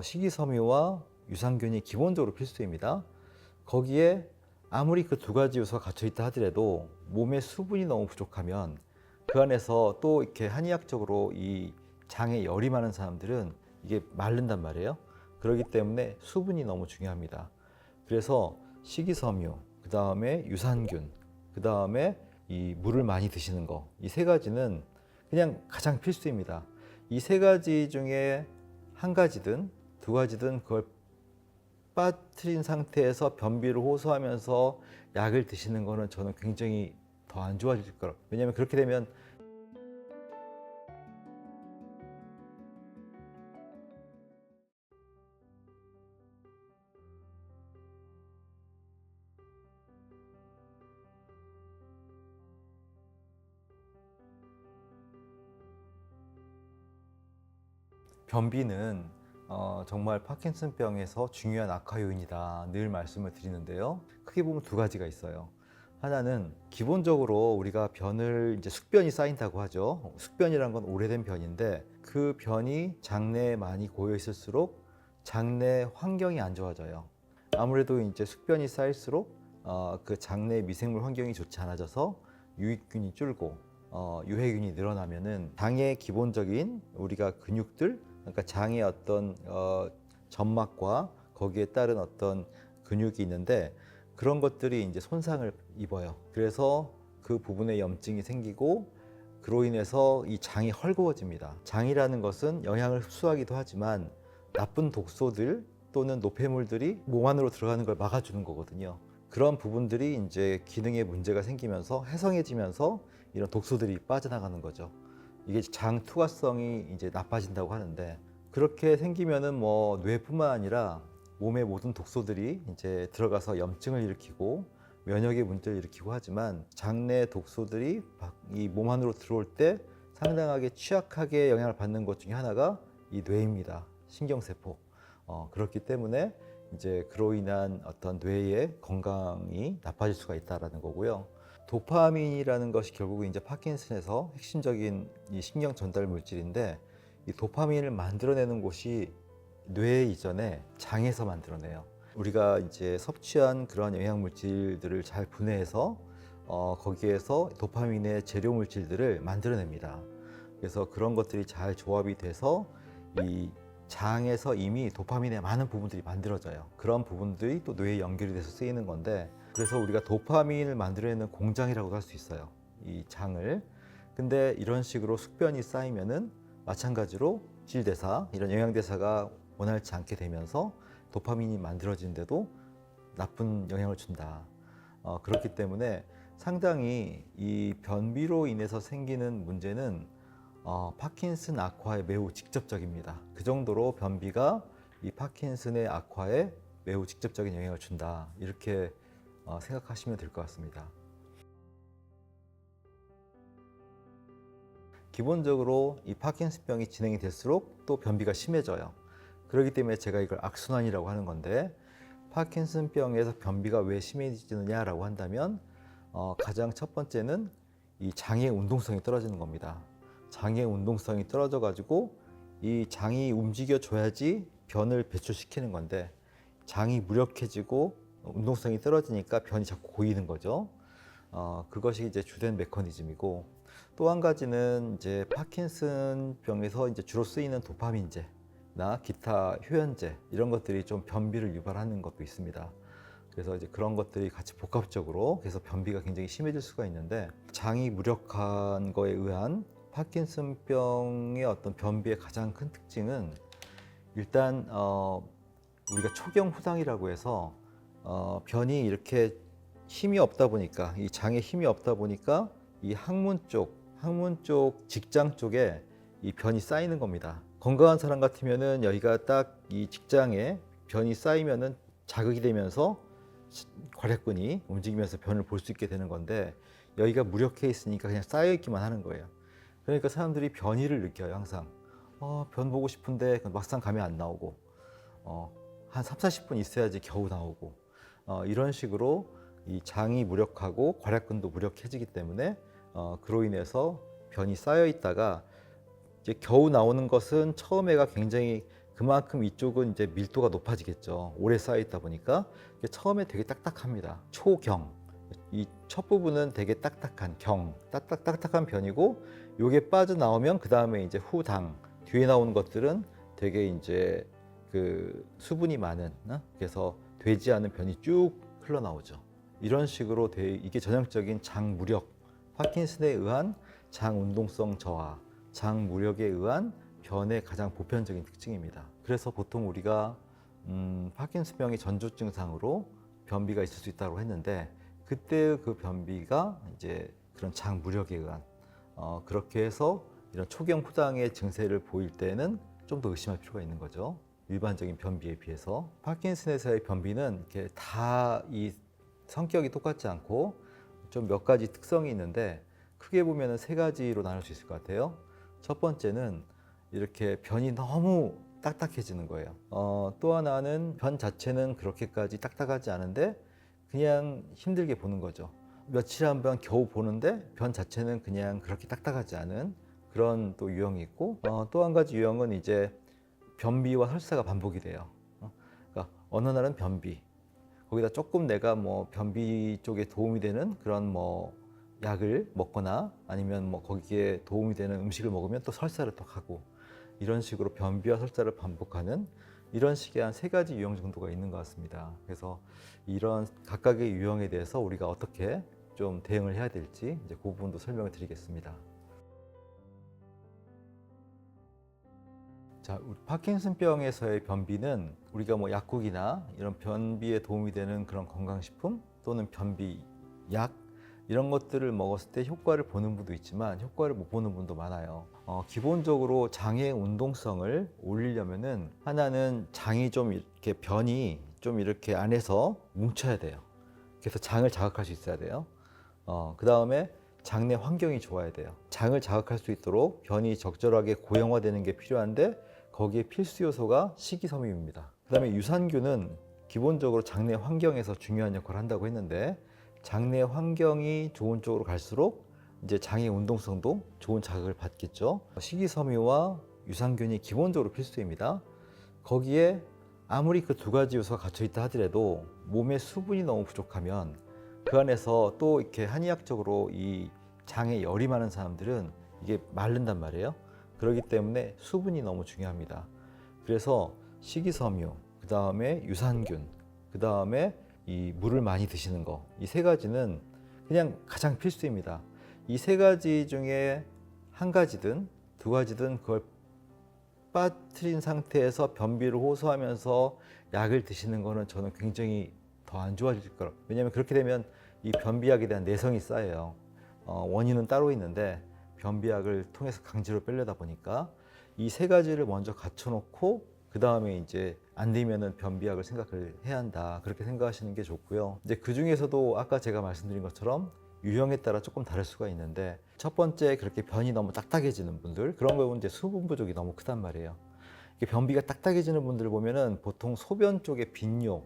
식이섬유와 유산균이 기본적으로 필수입니다. 거기에 아무리 그 두 가지 요소가 갖춰 있다 하더라도 몸에 수분이 너무 부족하면 그 안에서 또 이렇게 한의학적으로 이 장에 열이 많은 사람들은 이게 마른단 말이에요. 그렇기 때문에 수분이 너무 중요합니다. 그래서 식이섬유, 그 다음에 유산균, 그 다음에 이 물을 많이 드시는 거, 이 세 가지는 그냥 가장 필수입니다. 이 세 가지 중에 한 가지든 두 가지든 그걸 빠뜨린 상태에서 변비를 호소하면서 약을 드시는 거는 저는 굉장히 더 안 좋아질 거라. 왜냐하면 그렇게 되면 변비는 어, 정말 파킨슨병에서 중요한 악화 요인이다 늘 말씀을 드리는데요. 크게 보면 두 가지가 있어요. 하나는 기본적으로 우리가 변을 이제 숙변이 쌓인다고 하죠. 숙변이란 건 오래된 변인데 그 변이 장내에 많이 고여 있을수록 장내 환경이 안 좋아져요. 아무래도 이제 숙변이 쌓일수록 어, 그 장내 미생물 환경이 좋지 않아져서 유익균이 줄고 어, 유해균이 늘어나면은 장의 기본적인 우리가 근육들 그러니까 장의 어떤 어, 점막과 거기에 따른 어떤 근육이 있는데 그런 것들이 이제 손상을 입어요. 그래서 그 부분에 염증이 생기고 그로 인해서 이 장이 헐거워집니다. 장이라는 것은 영양을 흡수하기도 하지만 나쁜 독소들 또는 노폐물들이 몸 안으로 들어가는 걸 막아주는 거거든요. 그런 부분들이 이제 기능에 문제가 생기면서 해성해지면서 이런 독소들이 빠져나가는 거죠. 이게 장 투과성이 이제 나빠진다고 하는데 그렇게 생기면은 뭐 뇌뿐만 아니라 몸의 모든 독소들이 이제 들어가서 염증을 일으키고 면역의 문제를 일으키고 하지만 장내 독소들이 이 몸 안으로 들어올 때 상당하게 취약하게 영향을 받는 것 중에 하나가 이 뇌입니다. 신경세포. 어, 그렇기 때문에 이제 그로 인한 어떤 뇌의 건강이 나빠질 수가 있다라는 거고요. 도파민이라는 것이 결국 이제 파킨슨에서 핵심적인 이 신경 전달 물질인데 이 도파민을 만들어내는 곳이 뇌 이전에 장에서 만들어내요. 우리가 이제 섭취한 그런 영양 물질들을 잘 분해해서 어, 거기에서 도파민의 재료 물질들을 만들어냅니다. 그래서 그런 것들이 잘 조합이 돼서 이 장에서 이미 도파민의 많은 부분들이 만들어져요. 그런 부분들이 또 뇌에 연결이 돼서 쓰이는 건데 그래서 우리가 도파민을 만들어내는 공장이라고도 할수 있어요. 이 장을. 근데 이런 식으로 숙변이 쌓이면은 마찬가지로 질대사, 이런 영양대사가 원활치 않게 되면서 도파민이 만들어지는데도 나쁜 영향을 준다. 어, 그렇기 때문에 상당히 이 변비로 인해서 생기는 문제는 어, 파킨슨 악화에 매우 직접적입니다. 그 정도로 변비가 이 파킨슨의 악화에 매우 직접적인 영향을 준다. 이렇게 어, 생각하시면 될 것 같습니다. 기본적으로 이 파킨슨병이 진행이 될수록 또 변비가 심해져요. 그렇기 때문에 제가 이걸 악순환이라고 하는 건데 파킨슨병에서 변비가 왜 심해지느냐라고 한다면 어, 가장 첫 번째는 이 장의 운동성이 떨어지는 겁니다. 장의 운동성이 떨어져 가지고 이 장이 움직여 줘야지 변을 배출시키는 건데 장이 무력해지고 운동성이 떨어지니까 변이 자꾸 고이는 거죠. 어, 그것이 이제 주된 메커니즘이고 또 한 가지는 이제 파킨슨 병에서 이제 주로 쓰이는 도파민제나 기타 효연제 이런 것들이 좀 변비를 유발하는 것도 있습니다. 그래서 이제 그런 것들이 같이 복합적으로 그래서 변비가 굉장히 심해질 수가 있는데 장이 무력한 거에 의한 파킨슨병의 어떤 변비의 가장 큰 특징은 일단 어, 우리가 초경 후당이라고 해서 어, 변이 이렇게 힘이 없다 보니까 이 장에 힘이 없다 보니까 이 항문 쪽 항문 쪽 직장 쪽에 이 변이 쌓이는 겁니다. 건강한 사람 같으면은 여기가 딱 이 직장에 변이 쌓이면은 자극이 되면서 괄약근이 움직이면서 변을 볼 수 있게 되는 건데 여기가 무력해 있으니까 그냥 쌓여 있기만 하는 거예요. 그러니까 사람들이 변이를 느껴요 항상. 어, 변 보고 싶은데 막상 가면 안 나오고 어, 한 3, 40분 있어야지 겨우 나오고 어, 이런 식으로 이 장이 무력하고 괄약근도 무력해지기 때문에 어, 그로 인해서 변이 쌓여 있다가 이제 겨우 나오는 것은 처음에가 굉장히 그만큼 이쪽은 이제 밀도가 높아지겠죠. 오래 쌓여 있다 보니까 처음에 되게 딱딱합니다. 초경. 이 첫 부분은 되게 딱딱한 경, 딱딱 딱딱한 편이고 요게 빠져나오면 그 다음에 이제 후당 뒤에 나오는 것들은 되게 이제 그 수분이 많은 어? 그래서 되지 않은 변이 쭉 흘러나오죠. 이런 식으로 돼 이게 전형적인 장 무력 파킨슨에 의한 장 운동성 저하, 장 무력에 의한 변의 가장 보편적인 특징입니다. 그래서 보통 우리가 음, 파킨슨병의 전조 증상으로 변비가 있을 수 있다고 했는데 그때 그 변비가 이제 그런 장 무력에 의한 어, 그렇게 해서 이런 초경 후당의 증세를 보일 때는 좀 더 의심할 필요가 있는 거죠. 일반적인 변비에 비해서 파킨슨에서의 변비는 이렇게 다 이 성격이 똑같지 않고 좀 몇 가지 특성이 있는데 크게 보면은 세 가지로 나눌 수 있을 것 같아요. 첫 번째는 이렇게 변이 너무 딱딱해지는 거예요. 어, 또 하나는 변 자체는 그렇게까지 딱딱하지 않은데 그냥 힘들게 보는 거죠. 며칠 한 번 겨우 보는데 변 자체는 그냥 그렇게 딱딱하지 않은 그런 또 유형이 있고 어, 또 한 가지 유형은 이제 변비와 설사가 반복이 돼요. 어, 그러니까 어느 날은 변비, 거기다 조금 내가 뭐 변비 쪽에 도움이 되는 그런 뭐 약을 먹거나 아니면 뭐 거기에 도움이 되는 음식을 먹으면 또 설사를 또 하고 이런 식으로 변비와 설사를 반복하는 이런 식의 한 세 가지 유형 정도가 있는 것 같습니다. 그래서 이런 각각의 유형에 대해서 우리가 어떻게 좀 대응을 해야 될지 이제 그 부분도 설명을 드리겠습니다. 자, 파킨슨병에서의 변비는 우리가 뭐 약국이나 이런 변비에 도움이 되는 그런 건강식품 또는 변비 약 이런 것들을 먹었을 때 효과를 보는 분도 있지만 효과를 못 보는 분도 많아요. 어, 기본적으로 장의 운동성을 올리려면은 하나는 장이 좀 이렇게 변이 좀 이렇게 안에서 뭉쳐야 돼요. 그래서 장을 자극할 수 있어야 돼요. 어, 그 다음에 장내 환경이 좋아야 돼요. 장을 자극할 수 있도록 변이 적절하게 고형화되는 게 필요한데 거기에 필수 요소가 식이섬유입니다. 그다음에 유산균은 기본적으로 장내 환경에서 중요한 역할을 한다고 했는데 장내 환경이 좋은 쪽으로 갈수록 이제 장의 운동성도 좋은 자극을 받겠죠. 식이섬유와 유산균이 기본적으로 필수입니다. 거기에 아무리 그 두 가지 요소가 갖춰 있다 하더라도 몸에 수분이 너무 부족하면 그 안에서 또 이렇게 한의학적으로 이 장에 열이 많은 사람들은 이게 마른단 말이에요. 그렇기 때문에 수분이 너무 중요합니다. 그래서 식이섬유, 그 다음에 유산균, 그 다음에 이 물을 많이 드시는 거, 이 세 가지는 그냥 가장 필수입니다. 이 세 가지 중에 한 가지든 두 가지든 그걸 빠뜨린 상태에서 변비를 호소하면서 약을 드시는 거는 저는 굉장히 더 안 좋아질 거라. 왜냐하면 그렇게 되면 이 변비약에 대한 내성이 쌓여요. 어, 원인은 따로 있는데 변비약을 통해서 강제로 빼려다 보니까 이 세 가지를 먼저 갖춰놓고 그 다음에 이제 안 되면은 변비약을 생각을 해야 한다 그렇게 생각하시는 게 좋고요. 이제 그 중에서도 아까 제가 말씀드린 것처럼 유형에 따라 조금 다를 수가 있는데 첫 번째 그렇게 변이 너무 딱딱해지는 분들 그런 경우는 이제 수분 부족이 너무 크단 말이에요. 변비가 딱딱해지는 분들 보면은 보통 소변 쪽에 빈뇨,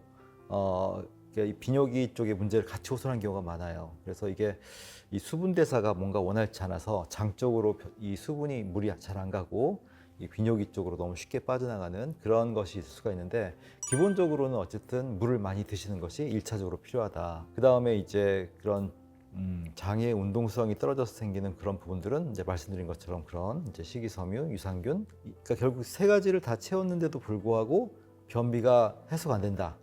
어, 그러니까 이 비뇨기 쪽에 문제를 같이 호소하는 경우가 많아요. 그래서 이게 이 수분 대사가 뭔가 원활치 않아서 장 쪽으로 이 수분이 물이 잘 안 가고 이 비뇨기 쪽으로 너무 쉽게 빠져나가는 그런 것이 있을 수가 있는데 기본적으로는 어쨌든 물을 많이 드시는 것이 일차적으로 필요하다. 그 다음에 이제 그런 음, 장의 운동성이 떨어져서 생기는 그런 부분들은 이제 말씀드린 것처럼 그런 이제 식이섬유, 유산균, 그러니까 결국 세 가지를 다 채웠는데도 불구하고 변비가 해소가 안 된다.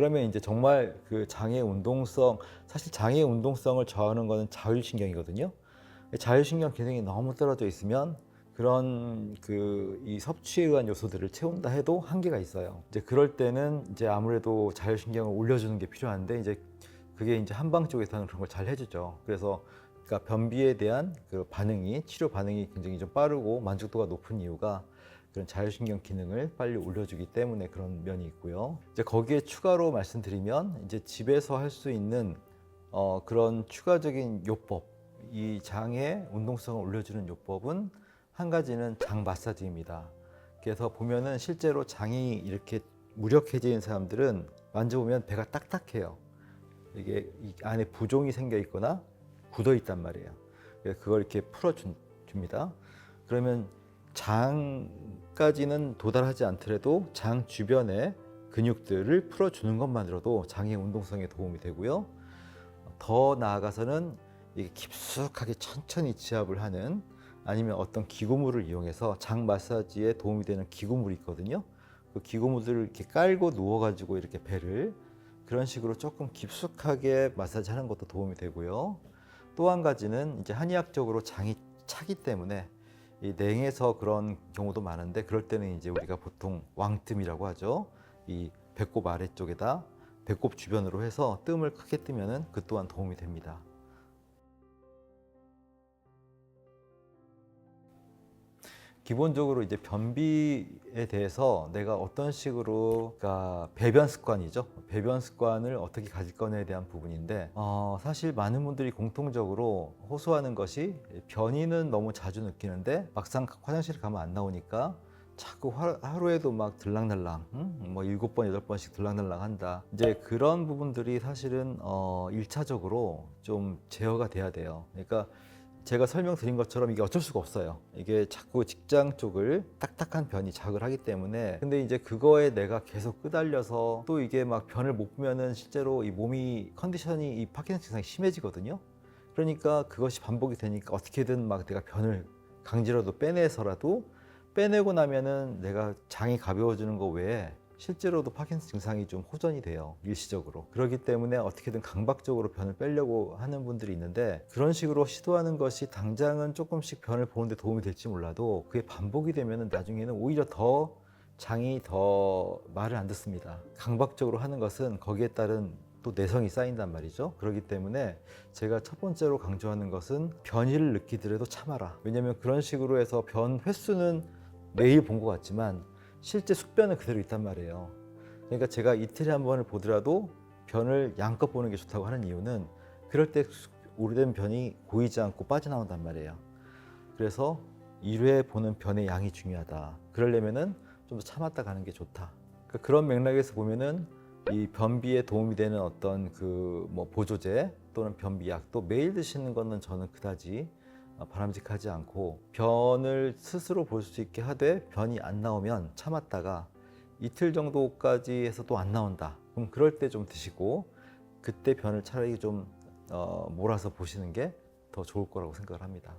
그러면 이제 정말 그 장의 운동성, 사실 장의 운동성을 저하는 거는 자율신경이거든요. 자율신경 기능이 너무 떨어져 있으면 그런 그 이 섭취에 의한 요소들을 채운다 해도 한계가 있어요. 이제 그럴 때는 이제 아무래도 자율신경을 올려주는 게 필요한데 이제 그게 이제 한방 쪽에서는 그런 걸 잘 해주죠. 그래서 그러니까 변비에 대한 그 반응이 치료 반응이 굉장히 좀 빠르고 만족도가 높은 이유가 그런 자율신경 기능을 빨리 올려주기 때문에 그런 면이 있고요. 이제 거기에 추가로 말씀드리면 이제 집에서 할 수 있는 어, 그런 추가적인 요법, 이 장의 운동성을 올려주는 요법은 한 가지는 장 마사지입니다. 그래서 보면은 실제로 장이 이렇게 무력해진 사람들은 만져보면 배가 딱딱해요. 이게 이 안에 부종이 생겨 있거나 굳어 있단 말이에요. 그걸 이렇게 풀어줍니다. 그러면 장까지는 도달하지 않더라도 장 주변의 근육들을 풀어주는 것만으로도 장의 운동성에 도움이 되고요. 더 나아가서는 이게 깊숙하게 천천히 지압을 하는 아니면 어떤 기구물을 이용해서 장 마사지에 도움이 되는 기구물이 있거든요. 그 기구물들을 이렇게 깔고 누워가지고 이렇게 배를 그런 식으로 조금 깊숙하게 마사지 하는 것도 도움이 되고요. 또 한 가지는 이제 한의학적으로 장이 차기 때문에 이 냉해서 그런 경우도 많은데 그럴 때는 이제 우리가 보통 왕뜸이라고 하죠. 이 배꼽 아래쪽에다 배꼽 주변으로 해서 뜸을 크게 뜨면은 그 또한 도움이 됩니다. 기본적으로 이제 변비에 대해서 내가 어떤 식으로 그러니까 배변 습관이죠. 배변 습관을 어떻게 가질 거냐에 대한 부분인데 어, 사실 많은 분들이 공통적으로 호소하는 것이 변이는 너무 자주 느끼는데 막상 화장실 가면 안 나오니까 자꾸 하, 하루에도 막 들락날락, 응? 뭐 일곱 번 여덟 번씩 들락날락 한다. 이제 그런 부분들이 사실은 어, 일차적으로 좀 제어가 돼야 돼요. 그러니까 제가 설명드린 것처럼 이게 어쩔 수가 없어요. 이게 자꾸 직장 쪽을 딱딱한 변이 자극을 하기 때문에 근데 이제 그거에 내가 계속 끄달려서 또 이게 막 변을 못 보면은 실제로 이 몸이 컨디션이 이 파킨슨 증상이 심해지거든요. 그러니까 그것이 반복이 되니까 어떻게든 막 내가 변을 강제로도 빼내서라도 빼내고 나면은 내가 장이 가벼워지는 거 외에 실제로도 파킨슨 증상이 좀 호전이 돼요 일시적으로 그렇기 때문에 어떻게든 강박적으로 변을 빼려고 하는 분들이 있는데 그런 식으로 시도하는 것이 당장은 조금씩 변을 보는데 도움이 될지 몰라도 그게 반복이 되면은 나중에는 오히려 더 장이 더 말을 안 듣습니다 강박적으로 하는 것은 거기에 따른 또 내성이 쌓인단 말이죠. 그렇기 때문에 제가 첫 번째로 강조하는 것은 변이를 느끼더라도 참아라. 왜냐하면 그런 식으로 해서 변 횟수는 매일 본 것 같지만 실제 숙변은 그대로 있단 말이에요. 그러니까 제가 이틀에 한 번을 보더라도 변을 양껏 보는 게 좋다고 하는 이유는 그럴 때 숙- 오래된 변이 고이지 않고 빠져나온단 말이에요. 그래서 1회 보는 변의 양이 중요하다. 그러려면은 좀 더 참았다 가는 게 좋다. 그런 맥락에서 보면은 이 변비에 도움이 되는 어떤 그 뭐 보조제 또는 변비약도 매일 드시는 거는 저는 그다지 어, 바람직하지 않고 변을 스스로 볼 수 있게 하되 변이 안 나오면 참았다가 이틀 정도까지 해서 또 안 나온다. 그럼 그럴 때 좀 드시고 그때 변을 차라리 좀 어, 몰아서 보시는 게 더 좋을 거라고 생각을 합니다.